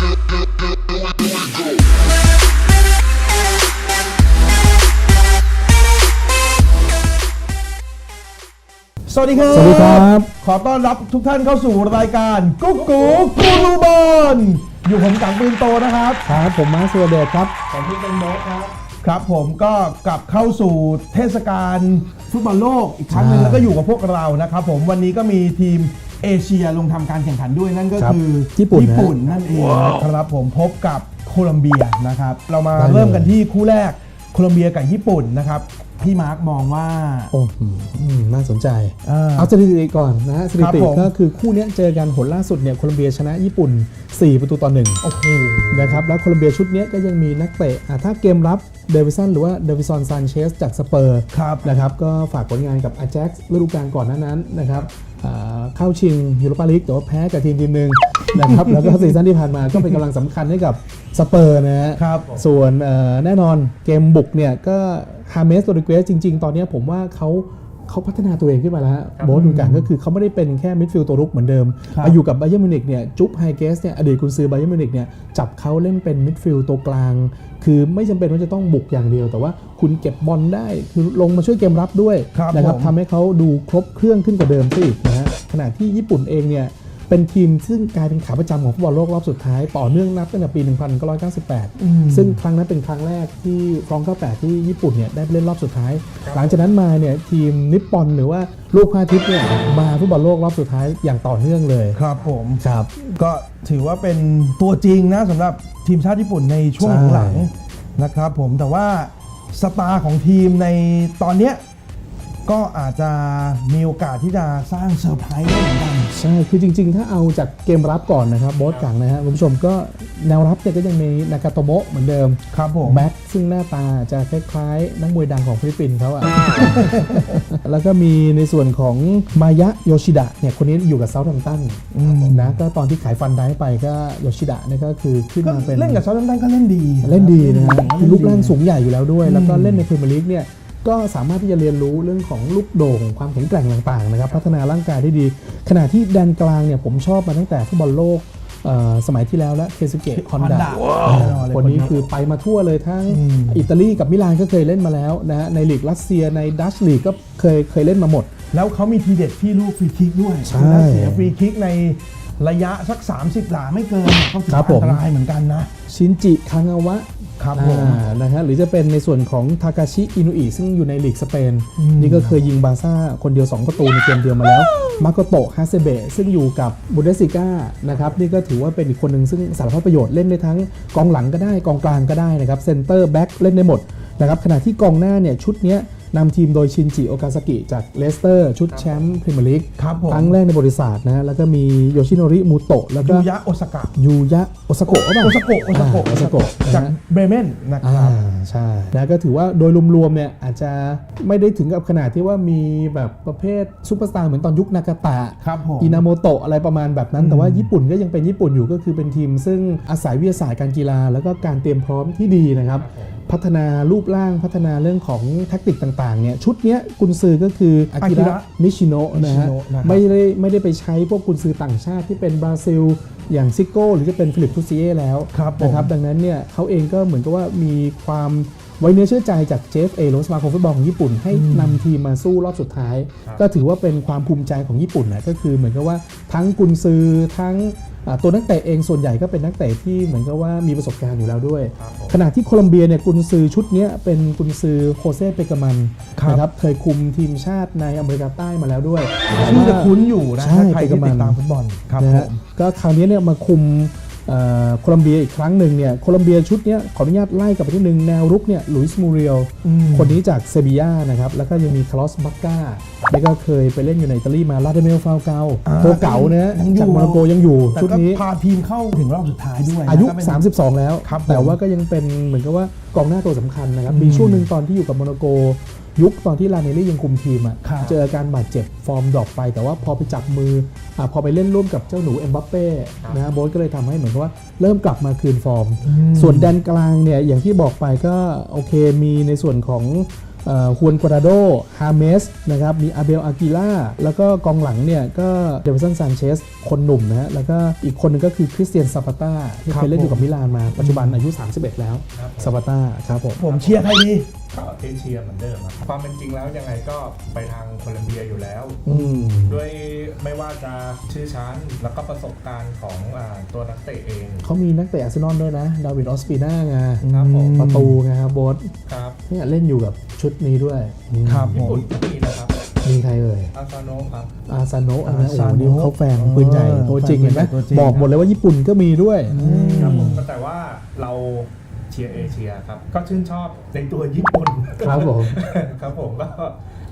สวัสดีครับ สวัสดีครับ ขอต้อนรับทุกท่านเข้าสู่รายการกุ๊กกูกูรูบอลอยู่ผมกังปืนโตนะครับ ครับผมมาร์คสุรเดชครับ ผมพี่เป็นโมครับ ครับผมก็กลับเข้าสู่เทศกาลฟุตบอลโลกอีกครั้งหนึ่งใช่แล้วก็อยู่กับพวกเรานะครับผมวันนี้ก็มีทีม เอเชียลงทำการแข่งขันด้วยนั่นก็ครับคือญี่ปุ่นนะญี่ปุ่นนั่นเองนะครับผมพบกับโคลัมเบียนะครับ เรามาได้เลย เริ่มกันที่คู่แรกโคลัมเบียกับญี่ปุ่นนะครับพี่มาร์คมองว่า โอ้โหอืมน่าสนใจ อ่าเอาสถิติก่อนนะฮะสถิติครับผม ก็คือคู่เนี้ยเจอกันหนล่าสุดเนี่ยโคลอมเบียชนะญี่ปุ่น 4 ประตูต่อหนึ่งโอ้โห นะครับแล้วโคลอมเบียชุดเนี้ยก็ยังมีนักเตะอะถ้าเกมรับเดวิสันหรือว่าเดวิซอนซานเชสจากสเปอร์ครับนะครับก็ฝากผลงานกับอา j จ x ฤดูกาลก่อนหน้านั้นนะครับอ่า เข้าชิงยูโรปาลีกแต่ว่าแพ้กับทีมทีมหนึ่งนะครับ แล้วก็ซีซั่นที่ผ่านมาก็เป็นกำลังสำคัญให้กับสเปอร์นะฮะครับส่วนเอ่อแน่นอนเกมบุกเนี่ยก็ฮาเมสโรดิเกสจริง ๆ ตอนเนี้ยผมว่าเขา เขาพัฒนาตัวเองขึ้นมาแล้วฮะโบสดูกันก็คือเขาไม่ได้เป็นแค่มิดฟิลด์ตัวรุกเหมือนเดิมครับมาอยู่กับไบเ e อร์มิวนิกเนี่ยจุ๊บไฮเกสเนี่ยอดีตกุนซือไบเ e อร์มิวนิกเนี่ยจับเขาเล่นเป็นมิดฟิลด์ตัวกลาง คือไม่จำเป็นว่าจะต้องบุกอย่างเดียว แต่ว่าคุณเก็บบอลได้คือลงมาช่วยเกมรับด้วยครับนะครับผมทำให้เขาดูครบเครื่องขึ้นกว่าเดิมซะอีกนะฮะขณะที่ญี่ปุ่นเองเนี่ย เป็นทีมซึ่งกลายเป็นขาประจำของฟุตบอลโลกรอบสุดท้าย ต่อเนื่องนับตั้งแต่ปี 1998 ซึ่งครั้งนั้นเป็นครั้งแรกที่ฟรอง98 ที่ญี่ปุ่นเนี่ยได้ไปเล่นรอบสุดท้าย หลังจากนั้นมาเนี่ยทีมนิปปอนหรือว่าลูกพระอาทิตย์เนี่ยมาฟุตบอลโลกรอบสุดท้ายอย่างต่อเนื่องเลยครับผมครับ ก็ถือว่าเป็นตัวจริงนะสำหรับทีมชาติญี่ปุ่นในช่วงใช่หลังๆนะครับผมแต่ว่าสตาร์ของทีมในตอนเนี้ย ก็อาจจะมีโอกาสที่จะสร้างเซอร์ไพรส์ได้เหมือนกัน ใช่ คือจริงๆ ถ้าเอาจากเกมรับก่อนนะครับโบสกังนะฮะคุณผู้ชมก็แนวรับเนี่ยก็ยังมีนากาโตโมะเหมือนเดิมครับผมแบ็คซึ่งหน้าตาจะคล้ายๆ นักมวยดังของฟิลิปปินส์เขาอะ แล้วก็มีในส่วนของมายะโยชิดะเนี่ยคนนี้อยู่กับเซาท์แฮมป์ตันอืม นะก็ตอนที่ขายฟันได้ไปก็โยชิดะเนี่ยก็คือขึ้นก็มาเป็น เล่นกับเซาท์แฮมป์ตันก็เล่นดีเล่นดีนะฮะเล่นรูปร่างสูงใหญ่อยู่แล้วด้วยอืมแล้วก็เล่นในพรีเมียร์ลีกเนี่ย ก็สามารถที่จะเรียนรู้เรื่องของลูกโด่งความแข็งแกร่งต่างๆนะครับ พัฒนาร่างกายได้ดี ขณะที่แดนกลางเนี่ยผมชอบมาตั้งแต่ฟุตบอลโลกเอ่อสมัยที่แล้วแล้วเคซุเกะฮอนดา Honda คนนี้คือไปมาทั่วเลยทั้งอืมอิตาลีกับมิลานก็เคยเล่นมาแล้วนะฮะในลีกรัสเซียในดัชลีกก็เคยเคยเล่นมาหมด แล้วเขามีทีเด็ดที่ลูกฟรีคิกด้วยใช่คือถ้าเสียฟรีคิกในระยะสัก 30 หลาไม่เกินเนี่ยก็ถือครับว่าผอัมนตรายเหมือนกันนะ ชินจิคังอาวะ ครับผมอ่านะฮะหรือจะเป็นในส่วนของทากาชิอินุอิซึ่งอยู่ในลีกสเปน อืม นี่ก็เคยยิงบาร์ซ่าคนเดียว 2 ประตูในเกมเดียวมาแล้วมาโกโตะฮาเซเบะซึ่งอยู่กับบุนเดสซิก้านะครับนี่ก็ถือว่าเป็นอีกคนหนึ่งซึ่งสารพัดประโยชน์เล่นได้ทั้งกองหลังก็ได้กองกลางก็ได้นะครับเซนเตอร์แบ็กเล่นได้หมดนะครับขณะที่กองหน้าเนี่ยชุดเนี้ย นำทีมโดยชินจิโอกาซากิจากเลสเตอร์ชุดแชมป์พรีเมียร์ลีกครับผมครั้งแรกในบริษัทนะฮะแล้วก็มีโยชิโนริมูโตะแล้วก็ยูยะโอซากะยูยะโอซาโกะหรือเปล่าโอซาโกะโอซาโกะโอซาโกะจากนะฮะเบรเมนนะคอ่ารับใช่นะก็ถือว่าโดยรวมๆเนี่ยอาจจะไม่ได้ถึงกับขนาดที่ว่ามีแบบประเภทซูเปอร์สตาร์เหมือนตอนยุคนากาตะครับผมอินาโมโตะอะไรประมาณแบบนั้น แต่ว่าญี่ปุ่นก็ยังเป็นญี่ปุ่นอยู่ก็คือเป็นทีม ซึ่งอาศัยวิทยาศาสตร์การกีฬา แล้วก็การเตรียมพร้อมที่ดีนะครับ พัฒนารูปร่างพัฒนาเรื่องของแทคติกต่างๆเนี่ยชุดเนี้ยกุนซือก็คืออากิอากิระระนิชิโนะนะฮะ Nishino นะครับ ไม่ได้ไม่ได้ไปใช้พวกกุนซือต่างชาติที่เป็นบราซิล อย่างซิโก้ หรือจะเป็นฟิลิปทูซิเย่แล้วครับผม นะครับดังนั้นเนี่ยเขาเองก็เหมือนกับว่ามีความ ไว้เนื้อเชื่อใจจากเจฟเอโรสมาคมฟุตบอลของญี่ปุ่น ให้นำทีมมาสู้รอบสุดท้าย ก็ถือว่าเป็นความภูมิใจของญี่ปุ่นนะก็คือเหมือนกับว่าทั้งกุนซือทั้งอ่าตัวนักเตะเองส่วนใหญ่ก็เป็นนักเตะที่เหมือนกับว่ามีประสบการณ์อยู่แล้วด้วย ขณะที่โคลัมเบียเนี่ยกุนซือชุดเนี้ยเป็นกุนซือโคเซ่เปกามันครับนะครับเคยคุมทีมชาติในอเมริกาใต้มาแล้วด้วยชื่อจะคุ้นอยู่นะใช่ถ้าใครที่เปกามันติดตามฟุตบอลครับนะผฮะมก็คราวนี้เนี่ยมาคุมเอ่อ โคลัมเบียอีกครั้งหนึ่งเนี่ยโคลัมเบียชุดเนี้ยขออนุญาตไล่กลับไปที่หนึ่งแนวรุกเนี่ยลุยส์มูเรียลอืมคนนี้จากเซบียานะครับแล้วก็ยังมีคาร์ลอสบักกาแล้วก็เคยไปเล่นอยู่ในอิตาลีมาลาเดเมลฟาวเกาอ่าตัวเก่านะฮะยังอยู่จากโมร็อกโกยังอยู่แต่ชุดก็นี้พาทีมเข้าถึงรอบสุดท้ายด้วยนะอายุก็เป็น32 แล้วครับผมแต่ว่าก็ยังเป็นเหมือนกับว่ากองหน้าตัวสำคัญนะครับอืมมีช่วงหนึ่งตอนที่อยู่กับโมร็อกโก ยุคตอนที่ลาเนลลี่ยังคุมทีมอะครับ เจออาการบาดเจ็บฟอร์มดรอปไป แต่ว่าพอไปจับมืออาพอไปเล่นร่วมกับเจ้าหนูเอ็มบัปเป้นะฮะโบ๊ทก็เลยทำให้เหมือนกับว่าเริ่มกลับมาคืนฟอร์ม ส่วนแดนกลางเนี่ยอย่างที่บอกไปก็โอเคมีในส่วนของเอ่อฮวนกวาราโดฮาเมสนะครับมีอาเบลอากิล่าแล้วก็กองหลังเนี่ยก็เดวิสันซานเชสคนหนุ่มนะฮะแล้วก็อีกคนหนึงก็คือคริสเตียนซาปาต้าที่ครัเคบยเล่นอยู่กับผมมิลานมาปัจจุบันอายุ 31 แล้วครับผมซาปาต้าครับผม ผมเชียร์ใครดี ก็เอเชียเหมือนเดิมครับความเป็นจริงแล้วยังไงก็ไปทางโคลอมเบียอยู่แล้ว อืม ด้วยไม่ว่าจะชื่อชั้นแล้วก็ประสบการณ์ของอาตัวนักเตะเอง เขามีนักเตะอาร์เซนอลด้วยนะ ดาวิดออสปีน่าไงครับผม ประตูไงครับโบสครับเนี่ยเล่นอยู่กับชุดนี้ด้วยครับผญี่มปุ่นก็มีนะครับมีใครเอ่ย อาซาโนะครับ อาซาโนะอันนั้นโอ้อาโหซาโนะนี่เขาแฟนปืนใหญ่เออตัวจริงเห็นไหมตัวจริง บอกหมดเลยว่าญี่ปุ่นก็มีด้วย ครับผมก็แต่ว่าเรา เชียร์เอเชียครับ ก็ชื่นชอบในตัวญี่ปุ่นครับผม ครับผมก็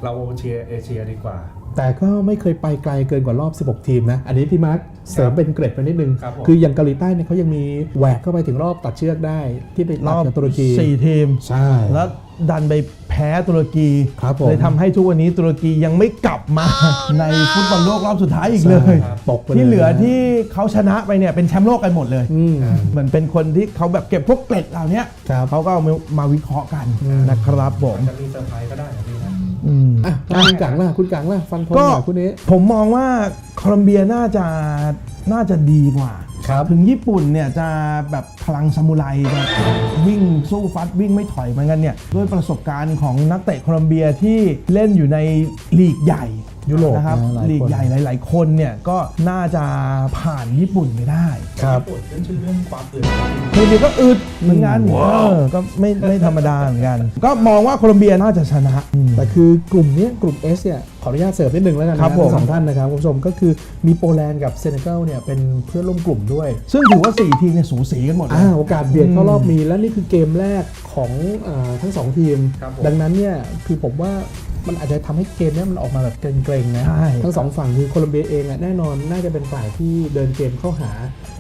เราเชียร์เอเชียดีกว่า แต่ก็ไม่เคยไปไกลเกินกว่ารอบ 16 ทีมนะ อันนี้พี่มาร์คเสริมเป็นเกร็ดไปนิดนึง ครับผม คืออย่างเกาหลีใต้เนี่ยเขายังมีแหวกเข้าไปถึงรอบตัดเชือกได้ที่ไปรตัดอบกับตุรกีสี่ทีม ใช่ แล้ว ดันไปแพ้ตุรกีครับผมเลยทำให้ทุกวันนี้ตุรกียังไม่กลับมาในฟุตบอลโลกรอบสุดท้ายอีกเลยใช่ครับตกไปเลยที่เหลือที่เขาชนะไปเนี่ยเป็นแชมป์โลกกันหมดเลยอืมเหมือนเป็นคนที่เขาแบบเก็บพวกเกล็ดเหล่านี้ครับเขาก็เอามามาวิเคราะห์กันอืมนะครับผมจะมีเซอร์ไพรส์ก็ได้นะพี่นะอืมอะคุณกังล่ะคุณกังล่ะฟันธงก็หน่อยคุณนี้ผมมองว่าโคลอมเบียน่าจะน่าจะดีกว่า ครับถึงญี่ปุ่นเนี่ยจะแบบพลังซามูไรแบบวิ่งสู้ฟัดวิ่งไม่ถอยเหมือนกันเนี่ยด้วยประสบการณ์ของนักเตะโคลอมเบียที่เล่นอยู่ในลีกใหญ่ ยุโรปนะครับนะหลายคนลีกใหญ่หลาย ๆ คนเนี่ยก็น่าจะผ่านญี่ปุ่นไปได้ครับญี่ปุ่นขึ้นชื่อเรื่องความอื่นโคลอมเบียก็อึดเหมือนกันว้าวเออก็ไม่ไม่ธรรมดาเหมือนกัน ก็มองว่าโคลอมเบียน่าจะชนะอืม แต่คือกลุ่มเนี้ยกลุ่ม S เนี่ยขออนุญาตเสริมนิดนึงแล้วกันนะครับผม ทั้งสองท่านนะครับคุณผู้ชมก็คือมีโปแลนด์กับเซเนกัลเนี่ยเป็นเพื่อนร่วมกลุ่มด้วย ซึ่งถือว่า 4 ทีมเนี่ยสูสีกันหมดเลยอ่าโอกาสเบียดเข้าอืมรอบมีและนี่คือเกมแรกของอาทั้งสองทีมครับผมดังนั้นเนี่ยคือผมว่า มันอาจจะทำให้เกมเนี้มันออกมาแบบเกรงๆนะใช่ทั้งสองฝั่งคือโคลอมเบียเองอะแน่นอนน่าจะเป็นฝ่ายที่เดินเกมเข้าหา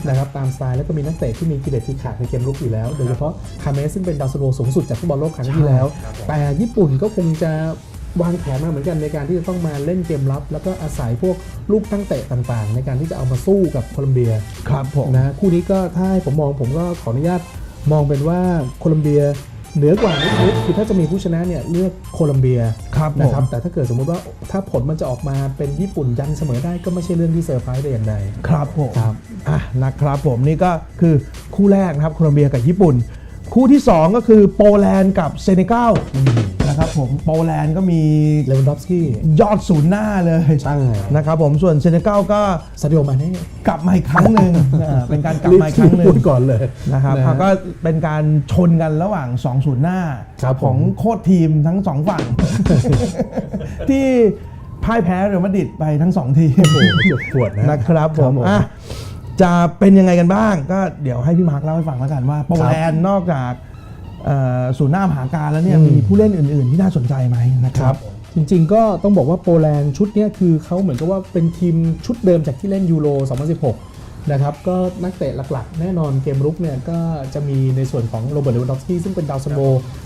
นะครับตามสไตล์แล้วก็มีนักเตะที่มีกิเลสที่ขาดในเกมรุกอยู่แล้ว โดยเฉพาะคาเมสซึ่งเป็นดาวซันโวสูงสุดจากฟุตบอลโลกครั้งที่แล้วครับผมแต่ญี่ปุ่นก็คงจะวางแผนมาเหมือนกันในการที่จะต้องมาเล่นเกมรับ แล้วก็อาศัยพวกลูกตั้งเตะต่างๆ ในการที่จะเอามาสู้กับโคลอมเบียครับผมนะคู่นี้ก็ถ้าให้ผมมองผมก็ขออนุญาตมองเป็นว่าโคลอมเบีย เหนือกว่านิดๆคือถ้าจะมีผู้ชนะเนี่ยเลือกโคลอมเบียครับผนะมครับแต่ถ้าเกิดสมมุติว่าถ้าผลมันจะออกมาเป็นญี่ปุ่นยันเสมอได้ก็ไม่ใช่เรื่องที่เซอร์ไพรส์แต่อย่างใดครับผมครับอะนะครับผมนี่ก็คือคู่แรกนะครับโคลอมเบียกับญี่ปุ่น คู่ที่ 2 ก็คือโปแลนด์กับเซเนกัล นะครับผมโปแลนด์ก็มีเลวันดอฟสกี้ยอดศูนย์หน้าเลยใช่นะครับผมส่วนเซเนกัลก็ซาดิโอมาเน่กลับมาอีกครั้งหนึ่งอ่าเป็นการกลับมาอีกครั้งหนึ่พูงดก่อนเลยนะครับนะฮะเขาก็เป็นการชนกันระหว่าง2ศูนย์หน้าครับผมของโค้ชทีมทั้งสองฝั่ง ที่พ่ายแพ้เรอัลมาดริดไปทั้งสองทีมโอ้โหเจ็บปวดนะนะครับผมอะจะเป็นยังไงกันบ้าง ก็เดี๋ยวให้พี่มาร์คเล่าให้ฟังแล้วกันว่าโปแลนด์นอกจากเอ่อ ศูนย์หน้ามหาการแล้วเนี่ยอืมมีผู้เล่นอื่น ๆ ที่น่าสนใจไหมนะครับ จริงๆก็ต้องบอกว่าโปแลนด์ชุดเนี้ยคือเขาเหมือนกับว่าเป็นทีมชุดเดิมจากที่เล่นยูโร 2016 นะครับ ก็นักเตะหลักๆ แน่นอนเกมรุกเนี่ยก็จะมีในส่วนของโรเบิร์ตเลวันดอฟสกี้ซึ่งเป็นดาวซันโบ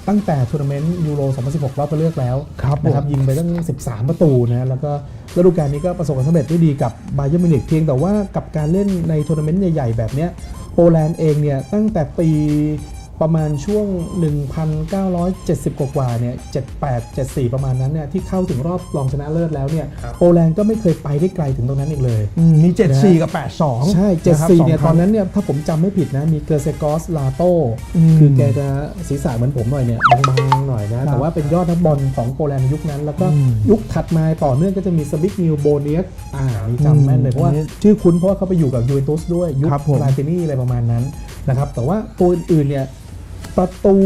ตั้งแต่ทัวร์นาเมนต์ยูโร 2016 รอบไปเลือกแล้วครับผมนะครับยิงไปตั้ง 13 ประตูนะแล้วก็ฤดูกาลนี้ก็ประสบความสำเร็จได้ดีกับบาเยอร์มิวนิกเพียงแต่ว่ากับการเล่นในทัวร์นาเมนต์ใหญ่ๆแบบเนี้ยโปแลนด์เองเนี่ยตั้งแต่ปี ประมาณช่วง 1,970 กว่าๆเนี่ย78 74 ประมาณนั้นเนี่ยที่เข้าถึงรอบรองชนะเลิศแล้วเนี่ยครับโปแลนด์ก็ไม่เคยไปได้ไกลถึงตรงนั้นอีกเลยอืมมี 74 กับ 82 ใช่นะครับ74 เนี่ยสงคตรั้องนนั้นเนี่ยถ้าผมจำไม่ผิดนะ มีเกอร์เซกอสลาโตอืมคือแกจะศีรษะเหมือนผมหน่อยเนี่ยบางๆหน่อยนะครับแต่ว่าเป็นยอดนักบอลของโปแลนด์ในยุคนั้น แล้วก็อืมยุคถัดมาต่อเนื่องก็จะมีสบิกนิวโบเนียสอ่านี่จำแม่นเลยอืมเพราะว่าอันนี้ชื่อคุ้นเพราะว่าเขาไปอยู่กับยูเวนตุสด้วยยุคครับผมลาตินี่อะไรประมาณนั้นนะครับแต่ว่าตัวอื่นๆเนี่ย ประตู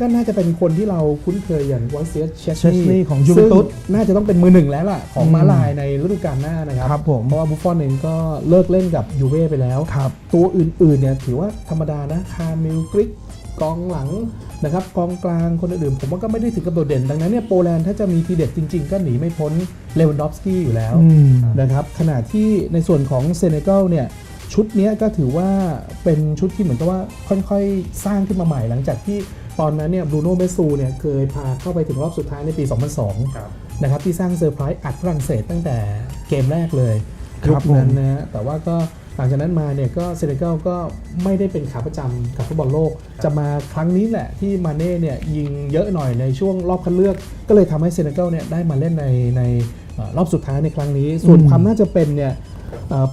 ก็น่าจะเป็นคนที่เราคุ้นเคยอย่างวอเซียเชส Chesney ของยูเวนตุสน่าจะต้องเป็นมือหนึ่งแล้วล่ะ ของอืมมาลายในฤดูกาลหน้านะครับครับผมเพราะว่าบุฟฟอนเองก็เลิกเล่นกับยูเว่ไปแล้วครับตัวอื่นๆเนี่ยถือว่าธรรมดานะคาเมลกริกกองหลังนะครับกองกลางคนอื่นๆผมว่าก็ไม่ได้ถึงกับโดดเด่น ดังนั้นเนี่ยโปแลนด์ถ้าจะมีทีเด็ดจริง ๆ ก็หนีไม่พ้นเลวันดอฟสกี้อยู่แล้วอืมนะครับขณะที่ในส่วนของเซเนกัลเนี่ย ชุดนี้ก็ถือว่าเป็นชุดที่เหมือนกับว่าค่อยๆ สร้างขึ้นมาใหม่หลังจากที่ตอนนั้นเนี่ยบรูโน่เบซูเนี่ยเคยพาเข้าไปถึงรอบสุดท้ายในปี 2002 นะครับ ที่สร้างเซอร์ไพรส์อัดฝรั่งเศสตั้งแต่เกมแรกเลยครับนั้นนะฮะแต่ว่าก็หลังจากนั้นมาเนี่ยก็เซเนกัลก็ไม่ได้เป็นขาประจำกับฟุตบอลโลก จะมาครั้งนี้แหละที่มาเน่เนี่ยยิงเยอะหน่อยในช่วงรอบคัดเลือก ก็เลยทำให้เซเนกัลเนี่ยได้มาเล่นในในรอบสุดท้ายในครั้งนี้ ส่วนความน่าจะเป็นเนี่ย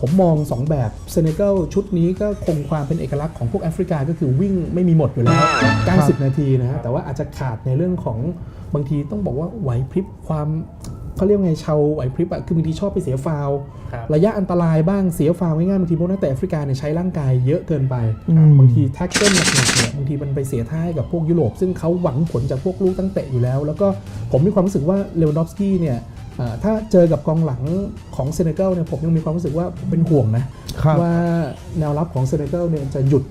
ผมมอง 2 แบบเซเนกัลชุดนี้ก็คงความเป็นเอกลักษณ์ของพวกแอฟริกาก็คือวิ่งไม่มีหมดอยู่แล้ว 90 นาทีนะฮะแต่ว่าอาจจะขาดในเรื่องของบางทีต้องบอกว่าไหวพริบความเขาเรียกว่าไงชาวไหวพริบอะคือบางทีชอบไปเสียฟาวล์ครับระยะอันตรายบ้างเสียฟาวล์ง่ายๆบางทีพวกนักเตะแอฟริกาเนี่ยใช้ร่างกายเยอะเกินไปอืมบางทีแท็กเกิลหนักๆเนี่ยบางทีมันไปเสียท่าให้กับพวกยุโรป ซึ่งเขาหวังผลจากพวกลูกตั้งเตะอยู่แล้ว แล้วก็ผมมีความรู้สึกว่าเลวานดอฟสกี้เนี่ยอ่า ถ้าเจอกับกองหลังของเซเนกัลเนี่ยผมยังมีความรู้สึกว่าผมเป็นห่วงนะครับว่าแนวรับของเซเนกัลเนี่ยจะหยุด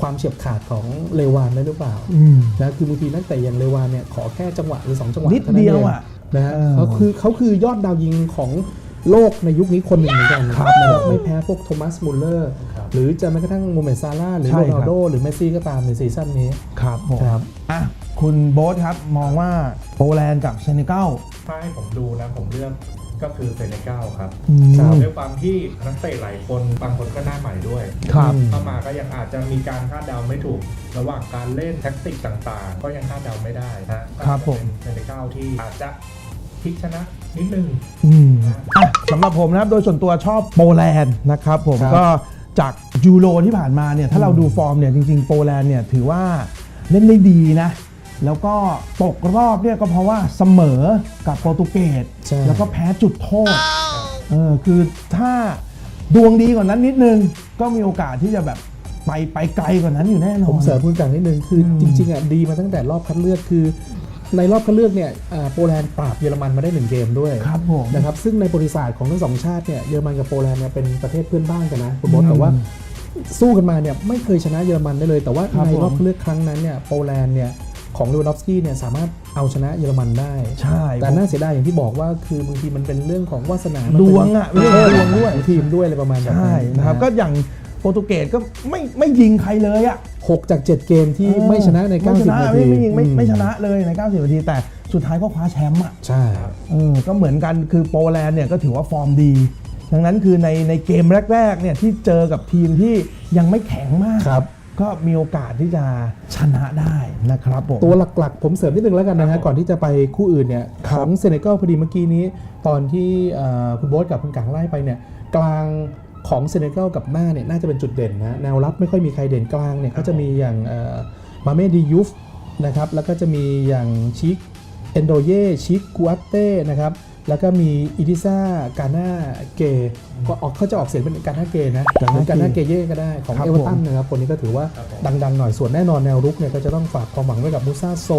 ความเฉียบขาดของเลวานได้หรือเปล่าอืมนะคือบางทีนักเตะอย่างเลวานเนี่ยขอแค่จังหวะหรือ2จังหวะนิดท่านั้นเดียวงอะนะฮะเออเขาคือเขาคือยอดดาวยิงของโลกในยุคนี้คนหนึ่งเหมือนกันครับนะครับไม่แพ้พวกโทมัสมุลเลอร์ครับหรือจะแม้กระทั่งโมเมนต์ซาร่าหรือใช่โรครับนัลโดหรือเมสซี่ก็ตามในซีซั่นนี้ครับผมครับอะ คุณโบ๊ทครับ มองว่าโปแลนด์กับเซเนกัล ถ้าให้ผมดูนะผมเลือกก็คือเซเนกัลครับอืมครับด้วยความที่นักเตะหลายคนบางคนก็หน้าใหม่ด้วยครับเข้ามาก็ยังอาจจะมีการคาดเดาไม่ถูก ระหว่างการเล่นแท็กติกต่างๆ ก็ยังคาดเดาไม่ได้นะครับผม เซเนกัลที่อาจจะพลิกชนะนิดนึง อืมอะสำหรับผมนะครับ โดยส่วนตัวชอบโปแลนด์นะครับผมครับก็จากยูโรที่ผ่านมาเนี่ย ถ้าเราดูฟอร์มเนี่ย จริง ๆ โปแลนด์เนี่ย ถือว่าเล่นได้ดีนะ แล้วก็ตกรอบเนี่ยก็เพราะว่าเสมอกับโปรตุเกสใช่ แล้วก็แพ้จุดโทษเออคือถ้าดวงดีกว่านั้นนิดนึง ก็มีโอกาสที่จะแบบไปไปไกลกว่านั้นอยู่แน่นอน ผมเสริมคุณกลางนิดนึงคืออม จริงๆอะดีมาตั้งแต่รอบคัดเลือกคือ ในรอบคัดเลือกเนี่ยอ่าโปแลนด์ปราบเยอรมันมาได้หนึ่งเกมด้วยครับผม นะครับซึ่งในประวัติศาสตร์ของทั้งสองชาติเนี่ยเยอรมันกับโปแลนด์เนี่ยเป็นประเทศเพื่อนบ้านกันนะคุณบอสอืมแต่ว่าสู้กันมาเนี่ยไม่เคยชนะเยอรมันได้เลย แต่ว่าครับในรอบผม คัดเลือกครั้งนั้นเนี่ยโปแลนด์เนี่ย ของเลวานดอฟสกี้เนี่ยสามารถเอาชนะเยอรมันได้ ใช่แต่น่าเสียดายอย่างที่บอกว่าคือบางทีมันเป็นเรื่องของวาสนาดวงอะมันเป็นเรื่องดวงด้วยของทีมด้วยอะไรประมาณแบบใช่นั้นนะครับก็อย่างโปรตุเกสก็ไม่ไม่ยิงใครเลยอะหกจาก 7 เกมที่ไม่ชนะในไม่ช90นะนาไม่ทีไม่ยิงไม่อืไม่ชนะเลยใน 90นาทีแต่สุดท้ายก็คว้าแชมป์อะใช่เออก็เหมือนกันคือโปแลนด์เนี่ยก็ถือว่าฟอร์มดีดังนั้นคือในในเกมแรกๆเนี่ยที่เจอกับทีมที่ยังไม่แข็งมากครับ ก็มีโอกาสที่จะชนะได้นะครับผม ตัวหลักๆ ผมเสริมนิดนึงแล้วกันนะฮะก่อนที่จะไปคู่อื่นเนี่ยคขรับองเซเนกัลพอดีเมื่อกี้นี้ ตอนที่เอ่อคุณโบ๊ทกับคุณกังไล่ไปเนี่ยกลางของเซเนกัลกับหน้าเนี่ยน่าจะเป็นจุดเด่นนะแนวรับไม่ค่อยมีใครเด่นกลางเนี่ยก็จะมีอย่างเอ่อมาเมดียูฟนะครับแล้วก็จะมีอย่างชิคเอนโดเย่ชิคกูอัตเต้นะครับ แล้วก็มีอิดิซ่ากาน่าเกก็ออกเขาจะออกเสียงเป็นกาน่าเกนะหรือกาน่าเกเย่ก็ได้ของครับเอเวอร์ตันผมนะครับคนนี้ก็ถือว่าครับผมดังๆหน่อยส่วนแน่นอนแนวรุกเนี่ยก็จะต้องฝากความหวังไว้กับมูซาโซ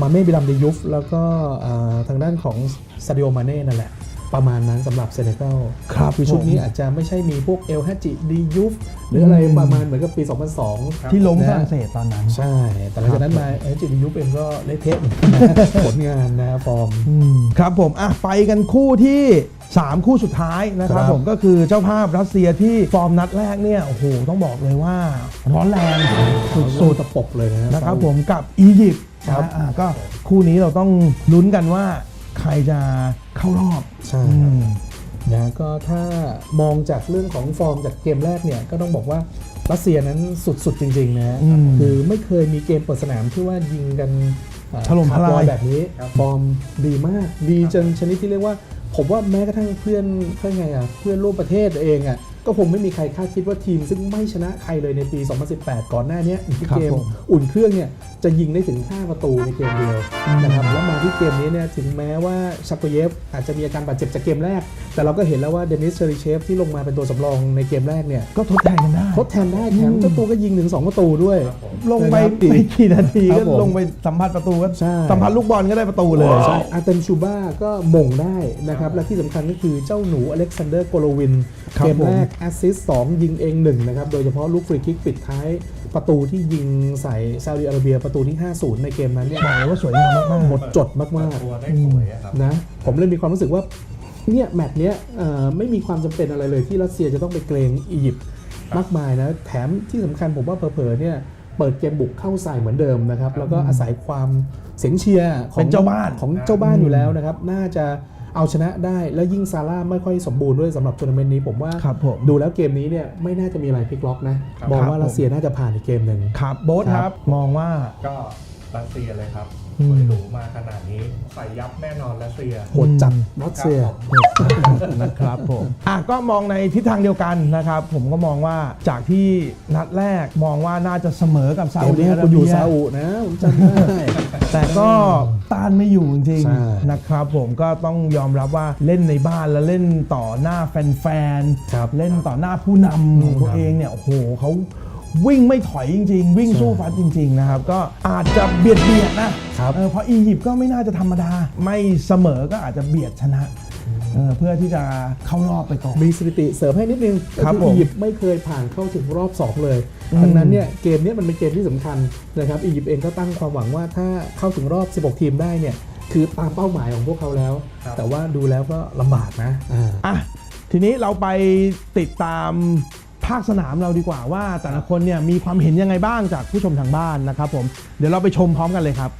มาเม่บิลัมเดยุฟแล้วก็อ่าทางด้านของซาดิโอมาเน่นั่นแหละ ประมาณนั้นสำหรับเซเนกัลครับคือชุดนี้ผมอาจจะไม่ใช่มีพวกเอลฮัจิดียุฟหรืออะไรอืมประมาณเหมือนกับปี 2002 ที่ล้มนะฝรั่งเศสตอนนั้น ใช่ แต่หลังจากนั้นมาเอลฮัจิดียุฟเองก็เละเทะเหมือนกันนะผลงานนะฟอร์มอืมครับผมอะไปกันคู่ที่ 3 คู่สุดท้ายนะครับครับผมก็คือเจ้าภาพรัสเซียที่ฟอร์มนัดแรกเนี่ยโอ้โหต้องบอกเลยว่าร้อนแรงสุดสุดตะปบเลยนะๆนะครับผมกับอียิปต์ครับนะอะก็คู่นี้เราต้องลุ้นกันว่า ใครจะเข้ารอบใช่อืมนะก็ถ้ามองจากเรื่องของฟอร์มจากเกมแรกเนี่ยก็ต้องบอกว่ารัสเซียนั้นสุดๆจริงๆนะอืมคือไม่เคยมีเกมเปิดสนามที่ว่ายิงกันเอ่อถล่มทลาย คบอแบบนี้ฟอร์มดีมาก ดีจนชนิดที่เรียกว่า ผมว่าแม้กระทั่งเพื่อนเพื่อนไงอะเพื่อนร่วมประเทศเองอะ ก็คงไม่มีใครคาดคิดว่าทีม ซึ่งไม่ชนะใครเลยในปี 2018 ก่อนหน้าเนี้ยที่ครับเกมผมอุ่นเครื่องเนี่ยจะยิงได้ถึง 5 ประตูในเกมเดียวนะครับแล้วมาที่เกมนี้เนี่ยถึงแม้ว่าชักโกเยฟอาจจะมีอาการบาดเจ็บจากเกมแรก แต่เราก็เห็นแล้วว่าเดนิสเชอริเชฟที่ลงมาเป็นตัวสำรองในเกมแรกเนี่ยก็ทดแทนกันได้ทดแทนได้แถมเจ้าตัวก็ยิงถึง 2 ประตูด้วยครับผมลงไปนะครับไม่กี่นาทีครัก็บผมลงไปสัมผัสประตูก็ใช่สัมผัสลูกบอลก็ได้ประตูเลยใช่อาร์เตมชูบ้าก็หม่งได้นะครับและที่สำคัญก็คือเจ้าหนูอเล็กซานเดอร์โกโลวินครับเกมแรกผมแอสซิสต์สองยิงเองหนึ่งนะครับ โดยเฉพาะลูกฟรีคิกปิดท้ายประตูที่ยิงใส่ซาอุดิอาระเบียประตูที่ 50 ในเกมนั้นเนี่ยบอกเลยว่าสวยงามมากหมดจดเปิดมากตัวได้สวยอะครับ ๆนะ ผมเลยมีความรู้สึกว่าเนี่ยแมตช์เนี้ยเอ่อไม่มีความจำเป็นอะไรเลยที่รัสเซียจะต้องไปเกรงอียิปต์มากมายนะ แถมที่สำคัญผมว่าเผลอๆเนี่ยเปิดเกมบุกเข้าใส่เหมือนเดิมนะครับ แล้วก็อาศัยความเสียงเชียร์ของเป็นเจ้าบ้าน ของเจ้าบ้านอยู่แล้วนะครับ น่าจะ เอาชนะได้แล้วยิ่งซาร่าไม่ค่อยสมบูรณ์ด้วยสำหรับทัวร์นาเมนต์นี้ผมว่า ครับผมดูแล้วเกมนี้เนี่ยไม่น่าจะมีอะไรพลิกล็อกนะครับมองว่าครับรัสเซียน่าจะผ่านอีกเกมหนึ่ง ครับโบ๊ทคครัรับบมองว่า ก็รัสเซียเลยครับอืม สวยหรูมาขนาดนี้ใส่ยับแน่นอนรัสเซีย โหดจัดรัสเซีย นะครับผมอะก็มองในทิศทางเดียวกันนะครับ ผมก็มองว่าจากที่นัดแรกมองว่าน่าจะเสมอกับซาเกอุมดินี้อาระคุณอยู่เบียซาอุนะผมจำได้ แต่ก็ต้านไม่อยู่จริงใช่ๆนะครับ ผมก็ต้องยอมรับว่าเล่นในบ้านแล้วเล่นต่อหน้าแฟนครับๆเล่นต่อหน้าผู้นำของตัวเองเนี่ยโอ้โหเขา วิ่งไม่ถอยจริง ๆ วิ่งสู้ฟัดจริง ๆ นะครับ ก็อาจจะเบียดเบียดนะครับเออเพราะอียิปต์ก็ไม่น่าจะธรรมดา ไม่เสมอก็อาจจะเบียดชนะเออเพื่อที่จะเข้ารอบไปก่อน มีสถิติเสริมให้นิดนึงก็ครับคือผมอียิปต์ไม่เคยผ่านเข้าถึงรอบ 2 เลยอืมดังนั้นเนี่ยเกมเนี้ยมันเป็นเกมที่สำคัญนะครับอียิปต์เองก็ตั้งความหวังว่าถ้าเข้าถึงรอบ 16 ทีมได้เนี่ยคือตามเป้าหมายของพวกเขาแล้วครับแต่ว่าดูแล้วก็ลำบากนะอ่าอะทีนี้เราไปติดตาม ภาคสนามเราดีกว่าว่า แต่ละคนเนี่ยมีความเห็นยังไงบ้างจากผู้ชมทางบ้านนะครับผมเดี๋ยวเราไปชมพร้อมกันเลยครับ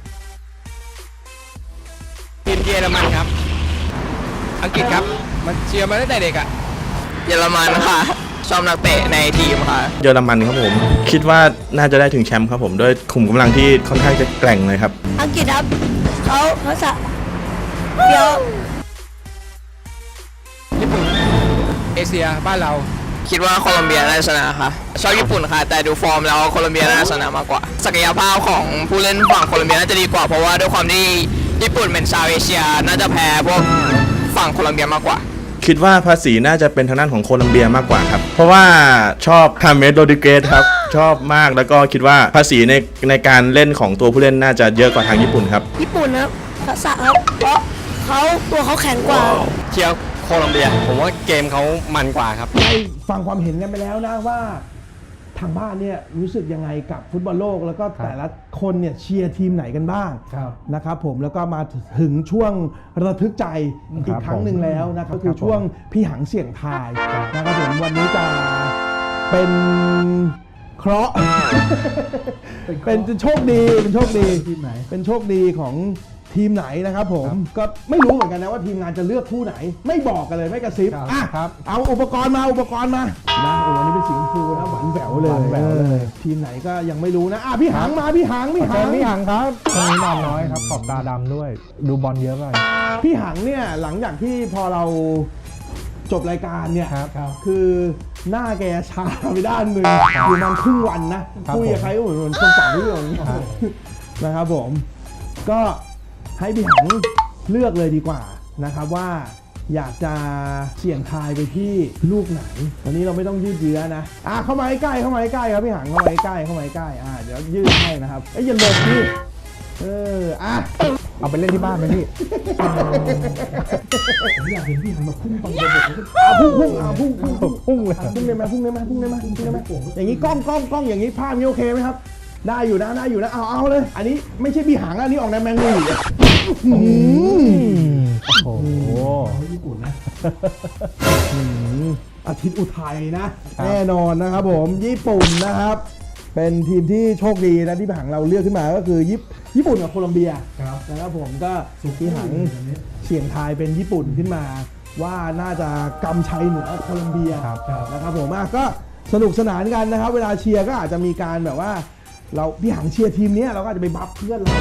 ทีมเยอรมันครับ อังกฤษครับ มันเชียร์มาตั้งแต่เด็กอะเยอรมันค่ะ ชอบนักเตะในทีมค่ะ เยอรมันครับผม คิดว่าน่าจะได้ถึงแชมป์ครับผมด้วยขุมกำลังที่ค่อนข้างจะแกร่งเลยครับ อังกฤษครับเขาเขาสะเดี๋ยว ญี่ปุ่น เอเชีย บ้านเรา คิดว่าโคลอมเบียน่าจะชนะค่ะชอบญี่ปุ่นค่ะ แต่ดูฟอร์มแล้วโคลอมเบียน่าจะชนะมากกว่า ศักยภาพของผู้เล่นฝั่งโคลอมเบียน่าจะดีกว่าเพราะว่าด้วยความที่ญี่ปุ่นเป็นชาวเอเชีย น่าจะแพ้พวกฝั่งโคลอมเบียมากกว่า คิดว่าภาษีน่าจะเป็นทางด้านของโคลัมเบียมากกว่าครับ เพราะว่าชอบคาเมสโรดิเกสครับ ชอบมากแล้วก็คิดว่าภาษีในในการเล่นของตัวผู้เล่นน่าจะเยอะกว่าทางญี่ปุ่นครับ ญี่ปุ่นนะครับทักษะครับเพราะเขาตัวเขาแข็งกว่า เชียร์ โคลอมเบีย ผมว่าเกมเขามันกว่าครับ ได้ฟังความเห็นกันไปแล้วนะว่าทางบ้านเนี่ยรู้สึกยังไงกับฟุตบอลโลก แล้วก็แต่ละคนเนี่ยเชียร์ทีมไหนกันบ้างครับ นะครับผมแล้วก็มาถึงช่วงระทึกใจอีกครั้งหนึ่งแล้วนะครับก็คือช่วงพี่หังเสี่ยงทายนะครับผมวันนี้จะเป็นเคราะห์ เป็นโชคดีเป็นโชคดี ทีมไหน เป็นโชคดีของ ทีมไหนนะครับผม ก็ไม่รู้เหมือนกันนะว่าทีมงานจะเลือกคู่ไหน ไม่บอกกันเลยไม่กระซิบครับอะครับเอาอุปกรณ์มาอุปกรณ์มานะโอ้วันนี้เป็นสีชมพูนะหวานแหววเลยหวานแหววเลยออทีมไหนก็ยังไม่รู้นะอะพี่หังมาพี่หังพี่หังพี่หังครับคนนี้นอนน้อยครับขอบตาดำด้วย ดูบอลเยอะไป พี่หังเนี่ยหลังจากที่พอเราจบรายการเนี่ยครับคือหน้าแกชาไปด้านหนึ่งอยู่มันครึ่งวันนะครับคุยกับใครก็เหมือนคนสองเรื่องนะครับผม ก็ ให้พี่หังเลือกเลยดีกว่านะครับว่าอยากจะเสี่ยงทายไปที่ลูกไหนตอนนี้เราไม่ต้องยืดเยื้อนะ อะเข้ามาใกล้ๆเข้ามาใกล้ๆครับพี่หังเข้ามาใกล้ๆเข้ามาใกล้ๆอะเดี๋ยวยืดให้นะครับเอ้ยอย่าหลบพี่เอออะเอาไปเล่นที่บ้านไหมพี่ผมอยากเห็นพี่หันมาพุ่งตรงบนอะพุ่งพุ่งอะพุ่งพุ่งพุ่งพุ่งเลยพุ่งได้ไหมพุ่งได้ไหมพุ่งได้ไหมพุ่งได้ไหมอย่างนี้กล้องกล้องกล้องอย่างนี้ภาพนี้โอเคไหมครับ ได้อยู่นะได้อยู่นะเอาเอาเลย อันนี้ไม่ใช่พี่หางอันนี้ออกแนวแมงมุมอืมโอ้โหญี่ปุ่นนะอืมอาทิตย์อุทัยนะ แน่นอนนะครับผมญี่ปุ่นนะครับ เป็นทีมที่โชคดีนะที่พี่หังเราเลือกขึ้นมาก็คือญี่ญี่ปุ่นกับโคลอมเบียครับนะครับผมก็พี่หังเสี่ยงทายเป็นญี่ปุ่นขึ้นมา ว่าน่าจะกำชัยเหนือโคลอมเบียครับนะครับผมอะก็สนุกสนานกันนะครับ เวลาเชียร์ก็อาจจะมีการแบบว่า เราพี่หังเชียร์ทีมเนี้ยเราก็อาจจะไปบัฟเพื่อนเรา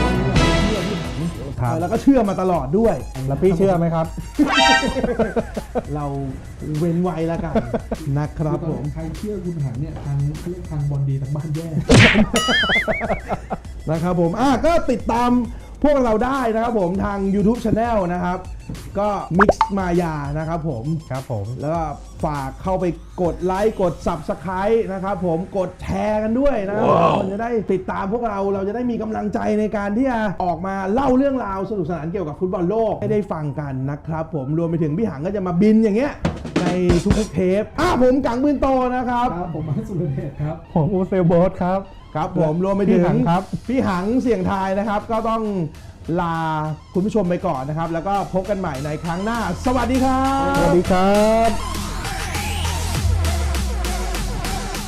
เชื่อพี่หังครับเออแล้วก็เชื่อมาตลอดด้วยแล้วพี่เชื่อไหมครับ เราเว้นไว้แล้วกัน นะครับผม ใครเชื่อคุณหันเนี่ยทางเขาเรียกทางบอลดีทางบ้านแย่ นะครับผม อะก็ติดตาม พวกเราได้นะครับผมทาง YouTube Channel นะครับ ก็ Mix มายานะครับผม ครับผม แล้วก็ฝากเข้าไปกดไลค์กด Subscribe นะครับผมกดแชร์กันด้วยนะครับคนจะได้ติดตามพวกเราเราจะได้มีกำลังใจในการที่จะออกมาเล่าเรื่องราวสนุกสนานเกี่ยวกับฟุตบอลโลกให้ได้ฟังกันนะครับผมรวมไปถึงพี่หังก็จะมาบินอย่างเงี้ยในทุกๆเทปอะผมกังบืนโตนะครับ ครับ ผมมาสุรเดชครับ ผมอูเซลโบสครับ ครับผมรวมไปถึงพี่หังครับพี่หังเสี่ยงทายนะครับ ก็ต้องลาคุณผู้ชมไปก่อนนะครับ แล้วก็พบกันใหม่ในครั้งหน้า สวัสดีครับ สวัสดีครับ